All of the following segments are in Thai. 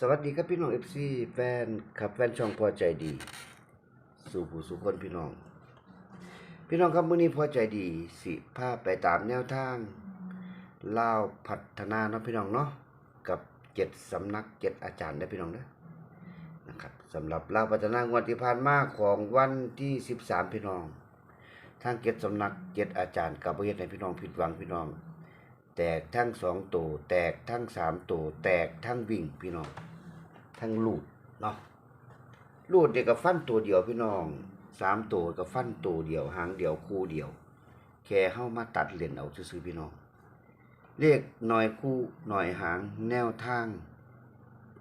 สวัสดีครับพี่น้องเอฟซีแฟนครับแฟนช่องพอใจดี สู่ผู้สู่คนพี่น้อง พี่น้องครับมื้อนี้พอใจดีสิพาพไปตามแนวทางลาวพัฒนาเนาะพี่น้องเนาะกับเจ็ดสำนักเจ็ดอาจารย์ได้พี่น้องเด้อนะครับสำหรับลาวพัฒนางวดที่ผ่านมาของวันที่13พี่น้องทางเจ็ดสำนักเจ็ดอาจารย์กับประเทศให้พี่น้องผิดหวังพี่น้อง แตกทั้งสองตัวแตกทั้งสามตัวแตกทั้งวิ่งพี่น้อง ทั้งลูดเนาะลูดเด็กกับฟันตัวเดียวพี่น้องสามตัวกับฟันตัวเดียวหางเดียวคู่เดียว แค่เข้ามาตัดเหรียญเอาซื้อๆพี่น้องเลขหน่อยคู่หน่อยหางแนวทาง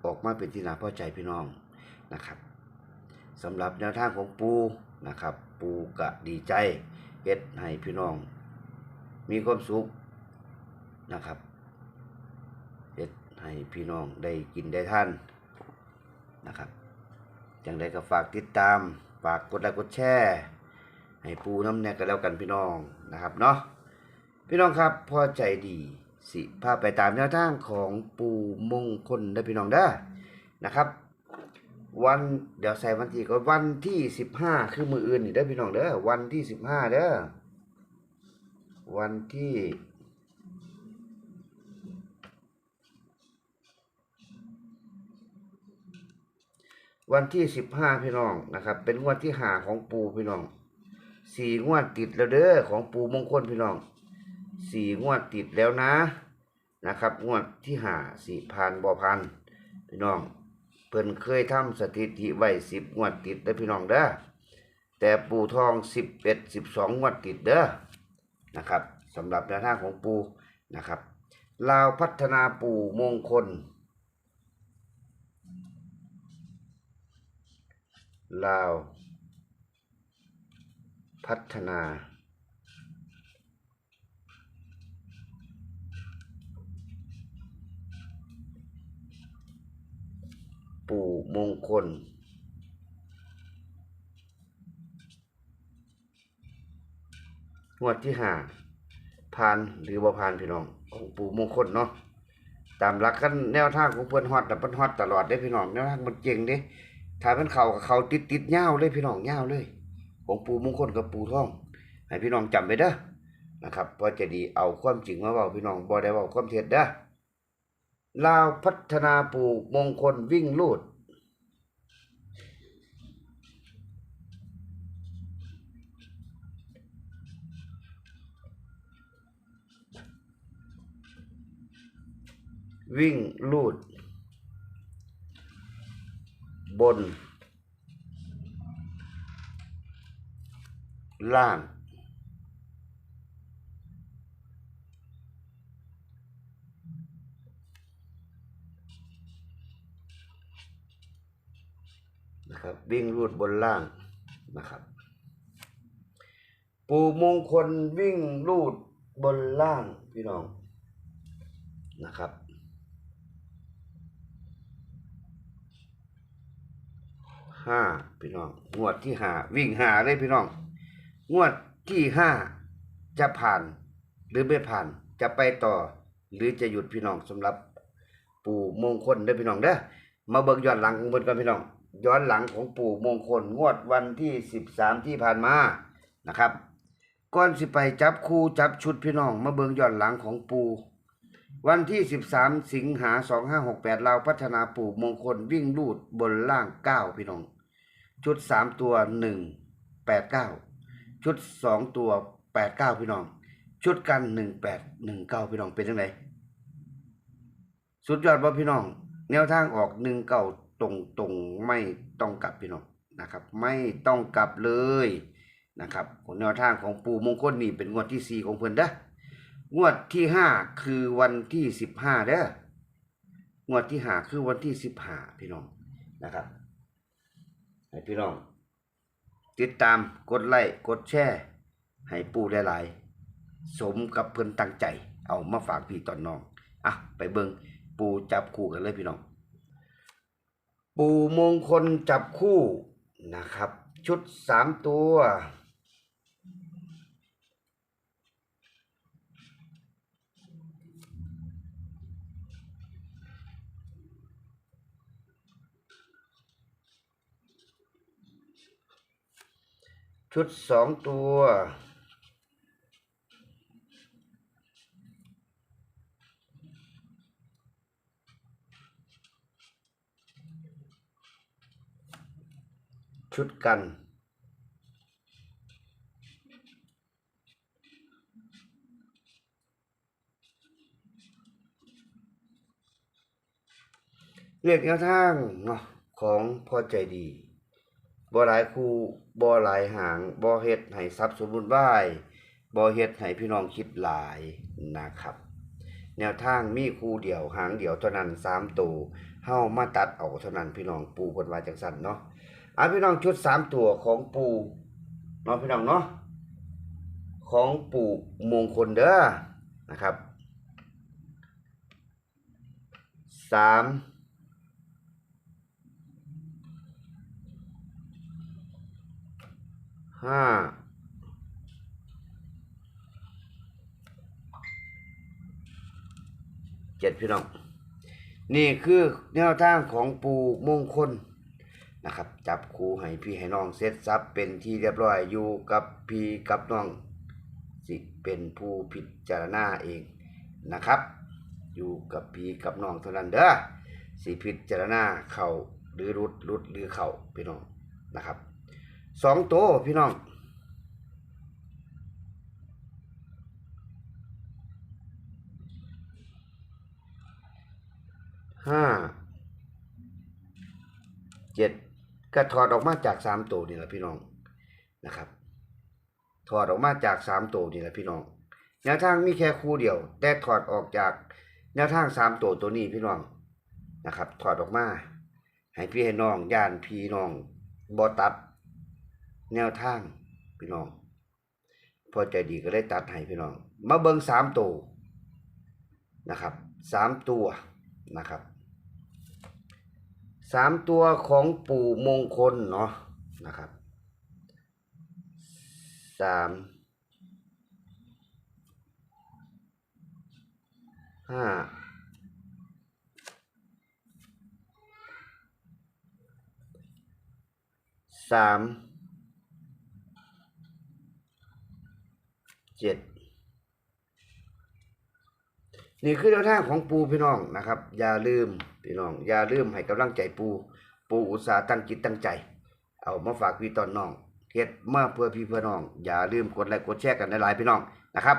ออกมาเป็นที่น่าพอใจพี่น้องนะครับสำหรับแนวทางของปูนะครับ ปูกะดีใจเฮ็ดให้พี่น้อง มีความสุข นะครับเฮ็ดให้พี่น้องได้กินได้ท่านนะครับจังได้ก็ฝากติดตาม ฝากกดไลค์กดแชร์ให้ปูน้ำแนกกันแล้วกันพี่น้องนะครับเนาะพี่น้องครับพอใจดีสิพาไปตามแนวทางของปูมงคลได้พี่น้องเด้อนะครับ วันเดี๋ยวใส่วันที่ก็วันที่สิบห้าคือมืออื่นนี่ได้พี่น้องเด้อวันที่สิบห้าเด้อวันที่ วันที่สิบห้าพี่น้องนะครับ เป็นงวดที่หาของปูพี่น้องสี่งวดติดแล้วเด้อของปูมงคลพี่น้องสี่งวดติดแล้วนะนะครับ งวดที่หาสี่พันบ่พันพี่น้องเพิ่นเคยทำสถิติไว้สิบงวดติดเด้พี่น้องเด้อแต่ปูทองสิบเอ็ดสิบสองงวดติดเด้อนะครับสำหรับแนวทางของปูนะครับลาวพัฒนาปูมงคล ลาว พัฒนา ปู่มงคล งวดที่ห้าผ่านหรือบ่ผ่านพี่น้องของปู่มงคลเนาะตามหลักกันแนวทางของเพิ่นฮอดแต่เพิ่นฮอดตลอดเด้พี่น้องแนวทางมันเก่งเด้ ถ้าเพิ่นเขากับเขาติดติดๆยาวเลยพี่น้องเง่าวเลย ของปูมงคลกับปู่ทอง ให้พี่น้องจำไว้เด้อนะครับเพราะจะดีเอาความจริงมาเว้าพี่น้องบ่ได้เว้าความเท็จเด้อลาวพัฒนาปูมงคลวิ่งลูด วิ่งลูด บน ล่าง นะครับวิ่งรูดบนล่างนะครับ ปูมงคลวิ่งรูดบนล่างพี่น้องนะครับ ห้าพี่น้องงวดที่ห้าวิ่งหาเลยพี่น้อง งวดที่ห้าจะผ่านหรือไม่ผ่านจะไปต่อ หรือจะหยุดพี่น้องสำหรับปู่มงคลเด้อพี่น้องเด้อมาเบิกย้อนหลังของเพิ่นกันพี่น้อง ย้อนหลังของปู่มงคลงวดวันที่สิบสามที่ผ่านมานะครับก่อนสิไปจับคู่จับชุดพี่น้อง มาเบิกย้อนหลังของปู่ วันที่ 13 สิงหา 2568เราพัฒนาปู่มงคลวิ่งลูดบนล่าง 9 พี่น้อง ชุด 3 ตัว 1 8 9 ชุด 2 ตัว 8 9 พี่น้อง ชุดกัน 1 8 1 9 พี่น้องเป็นยังไงสุดยอดบ่พี่น้อง แนวทางออก 1 9 ตรงตรงไม่ต้องกลับพี่น้องนะครับ ไม่ต้องกลับเลยนะครับแนวทางของปู่มงคลนี่เป็นงวดที่ 4 ของเพิ่อนเด้อ งวดที่ห้าคือวันที่สิบห้าเด้องวดที่ห้าคือวันที่สิบห้าพี่น้องนะครับให้พี่น้อง ติดตามกดไลค์กดแชร์ให้ปู่หลายๆ สมกับเพิ่นตั้งใจ เอามาฝากพี่ตอนน้องอะไปเบิงปู่จับคู่กันเลยพี่น้อง ปู่มงคลจับคู่นะครับ ชุดสามตัว ชุดสองตัว ชุดกัน เรียกแนวทางเนาะของพอใจดี บ่หลายคู่บ่หลายหางบ่เฮ็ดให้ทรัพย์สมบูรณ์วายบ่เฮ็ดให้พี่น้องคิดหลายนะครับ แนวทางมีคู่เดียวหางเดียวเท่านั้น3ตัวเฮามาตัดเอาเท่านั้นพี่น้องปูเพิ่นว่าจังซั่นเนาะอะพี่น้องชุด3ตัวของปูเนาะพี่น้องเนาะของปู่มงคลเด้อนะครับสาม ห้าเจ็ดพี่น้อง นี่คือแนวทางของปูมงคลนะครับ จับครูให้พี่ให้น้องเสร็จสับเป็นที่เรียบร้อยอยู่กับพี่กับน้อง สิเป็นผู้พิจารณาเองนะครับ อยู่กับพี่กับน้องเท่านั้นเด้อสิพิจารณาเข่าหรือรุดรุดหรือเข่าพี่น้องนะครับ สองตัวพี่น้องห้าเจ็ดก็ถอดออกมาจากสามตัวนี่แหละพี่น้องนะครับ ถอดออกมาจากสามตัวนี่แหละพี่น้องแนวทางมีแค่คู่เดียว แต่ถอดออกจากแนวทางสามตัวตัวนี้พี่น้องนะครับ ถอดออกมาให้พี่ให้น้องย่านพี่น้องบอตัด แนวทางพี่น้อง พอใจดีก็เลยตัดให้พี่น้อง มาเบิ่งสามตัวนะครับสามตัวนะครับสามตัวของปู่มงคลเนาะนะครับสามห้าสาม เจ็ดนี่คือแนวทางของปูพี่น้องนะครับ อย่าลืมพี่น้อง อย่าลืมให้กำลังใจปู ปูอุตสาห์ตั้งจิตตั้งใจ เอามาฝากพี่ตอนน้องเฮ็ดมาเพื่อพี่เพื่อน้อง อย่าลืมกดไลค์กดแชร์กันหลายๆพี่น้องนะครับ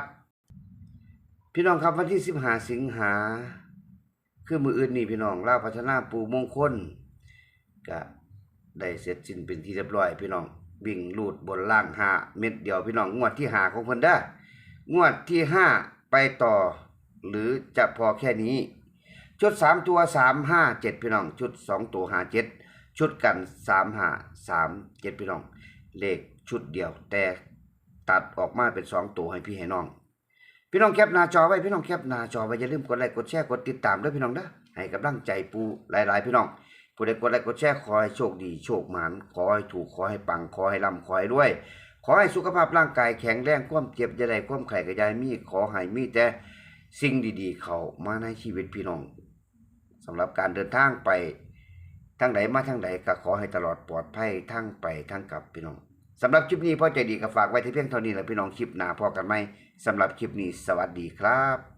พี่น้องครับวันที่สิบหาสิงหาคือมืออื่นนี่พี่น้องล่าพัฒนาปูมงคลก็ได้เสร็จสิ้นเป็นที่เรียบร้อยพี่น้อง วิ่งลูดบนล่างหาเม็ดเดียวพี่น้องงวดที่หาของเพิ่นได้งวดที่ห้าไปต่อ หรือจะพอแค่นี้ ชุดสามตัวสามห้าเจ็ดพี่น้อง ชุดสองตัวหาเจ็ดชุดกันสามหาสามเจ็ดพี่น้อง เลขชุดเดียว แต่ตัดออกมาเป็นสองตัวให้พี่ให้น้องพี่น้องแคปหน้าจอไว้พี่น้องแคปหน้าจอไว้อย่าลืมกดไลค์กดแชร์กดติดตามด้วยพี่น้องนะให้กำลังใจปูหลาย ๆ พี่น้อง ผู้ใดกดไลค์กดแชร์ขอให้โชคดี โชคหมานขอให้ถูกขอให้ปังขอให้ร่ำขอให้รวย ขอให้สุขภาพร่างกายแข็งแรงความเจ็บจะได้ความไข่กระยายมีขอให้มีแต่สิ่งดีๆ เข้ามาในชีวิตพี่น้องสำหรับการเดินทางไปทางไหนมาทางไหนก็ขอให้ตลอดปลอดภัยทั้งไปทั้งกลับพี่น้องสำหรับคลิปนี้พ่อใจดีก็ฝากไว้ที่เพียงเท่านี้แหละพี่น้องคลิปหน้าพอกันไหมสำหรับคลิปนี้สวัสดีครับ